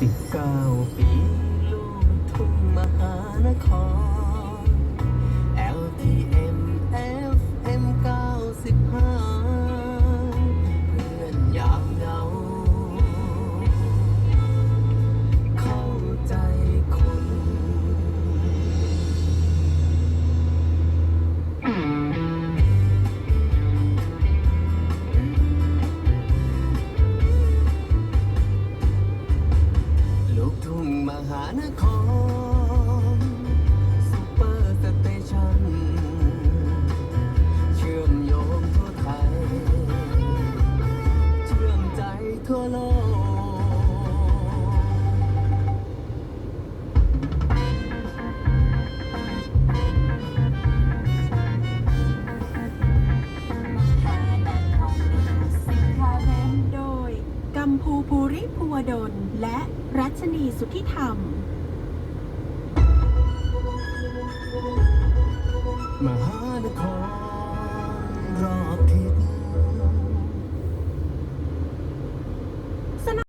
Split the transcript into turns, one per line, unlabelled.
สิบเก้าปีลูกทุ่งมหานคร หานครซุปเปอร์สเตชันเชื่อมโยงทั่วไทย เชื่อมใจทั่วโลก
สินค้าแรนด์โดยกัมพูภูริภูวดลและ ชนีสุทธิธรรม
มหานคร